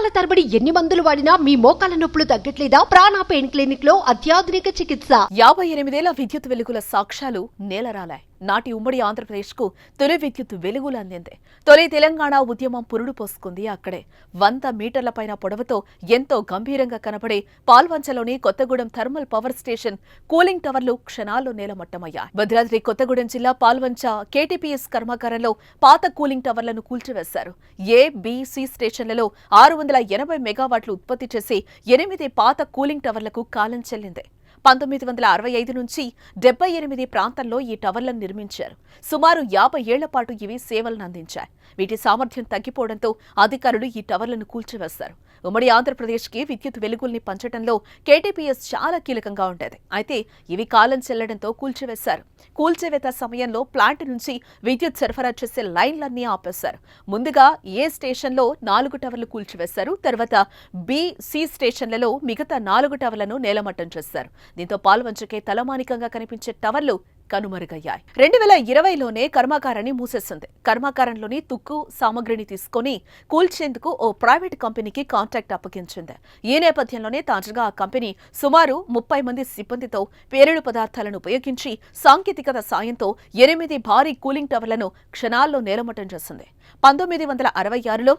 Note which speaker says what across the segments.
Speaker 1: నెలల తరబడి ఎన్ని మందులు వాడినా మీ మోకాల నొప్పులు తగ్గట్లేదా? ప్రాణ పెయిన్ క్లినిక్లో అత్యాధునిక చికిత్స.
Speaker 2: యాభై ఎనిమిదేళ్ళ విద్యుత్ వెలుగుల సాక్ష్యాలు నేలరాలాయి. నాటి ఉమ్మడి ఆంధ్రప్రదేశ్కు తొలి విద్యుత్ వెలుగులు అందింది. తొలి తెలంగాణ ఉద్యమం పురుడు పోసుకుంది అక్కడే. వంద మీటర్ల పైన పొడవుతో ఎంతో గంభీరంగా కనబడే పాల్వంచలోని Kothagudem thermal power station cooling టవర్లు క్షణాల్లో నేలమట్టమయ్యాయి. భద్రాద్రి కొత్తగూడెం జిల్లా పాల్వంచ కేటీపీఎస్ కర్మాగారంలో పాత కూలింగ్ టవర్లను కూల్చివేశారు. ఏ బీసీ స్టేషన్లలో ఆరు వందల ఎనభై మెగావాట్లు ఉత్పత్తి చేసి ఎనిమిది పాత కూలింగ్ టవర్లకు కాలం చెల్లింది. పంతొమ్మిది వందల అరవై ఐదు నుంచి డెబ్బై ఎనిమిది ప్రాంతంలో ఈ టవర్లను నిర్మించారు. సుమారు యాభై ఏళ్ళ పాటు ఇవి సేవలను అందించాయి. వీటి సామర్థ్యం తగ్గిపోవడంతో అధికారులు ఈ టవర్లను కూల్చివేశారు. ఉమ్మడి ఆంధ్రప్రదేశ్కి విద్యుత్ వెలుగుల్ని పంచడంలో కేటీపీఎస్ చాలా కీలకంగా ఉండేది. అయితే ఇవి కాలం చెల్లడంతో కూల్చివేశారు. కూల్చివేత సమయంలో ప్లాంట్ నుంచి విద్యుత్ సరఫరా చేసే లైన్లన్నీ ఆపేశారు. ముందుగా ఏ స్టేషన్లో నాలుగు టవర్లు కూల్చివేశారు తర్వాత బి సి స్టేషన్లలో మిగతా నాలుగు టవర్లను నేలమట్టం చేశారు. దీంతో పాల్వంచకే తలమానికంగా కనిపించే టవర్లు కనుమరుగయ్యాయి. రెండు వేల ఇరవైలోనే కర్మాగారాన్ని మూసేసింది. కర్మాగారంలోని తుక్కు సామగ్రిని తీసుకొని కూల్చేందుకు ఓ ప్రైవేట్ కంపెనీకి కాంట్రాక్ట్ అప్పగించింది. ఈ నేపథ్యంలోనే తాజాగా ఆ కంపెనీ సుమారు ముప్పై మంది సిబ్బందితో పేలుడు పదార్థాలను ఉపయోగించి సాంకేతికత సాయంతో ఎనిమిది భారీ కూలింగ్ టవర్లను క్షణాల్లో నేలమట్టం చేసింది. పంతొమ్మిది వందల అరవై ఆరులో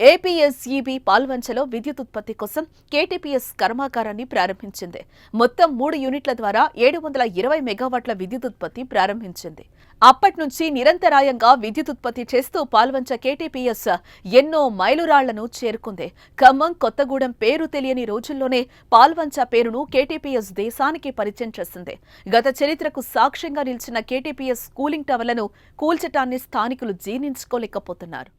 Speaker 2: ఏపీఎస్ఈబి పాల్వంచలో విద్యుత్ ఉత్పత్తి కోసం కేటీపీఎస్ కర్మాగారాన్ని ప్రారంభించింది. మొత్తం మూడు యూనిట్ల ద్వారా ఏడు వందల ఇరవై మెగావాట్ల విద్యుత్ ఉత్పత్తి ప్రారంభించింది. అప్పటి నుంచి నిరంతరాయంగా విద్యుత్ ఉత్పత్తి చేస్తూ పాల్వంచ కేటీపీఎస్ ఎన్నో మైలురాళ్ళను చేరుకుంది. ఖమ్మం కొత్తగూడెం పేరు తెలియని రోజుల్లోనే పాల్వంచ పేరును కేటీపీఎస్ దేశానికి పరిచయం చేసింది. గత చరిత్రకు సాక్ష్యంగా నిలిచిన కేటీపీఎస్ కూలింగ్ టవర్లను కూల్చటాన్ని స్థానికులు జీర్ణించుకోలేకపోతున్నారు.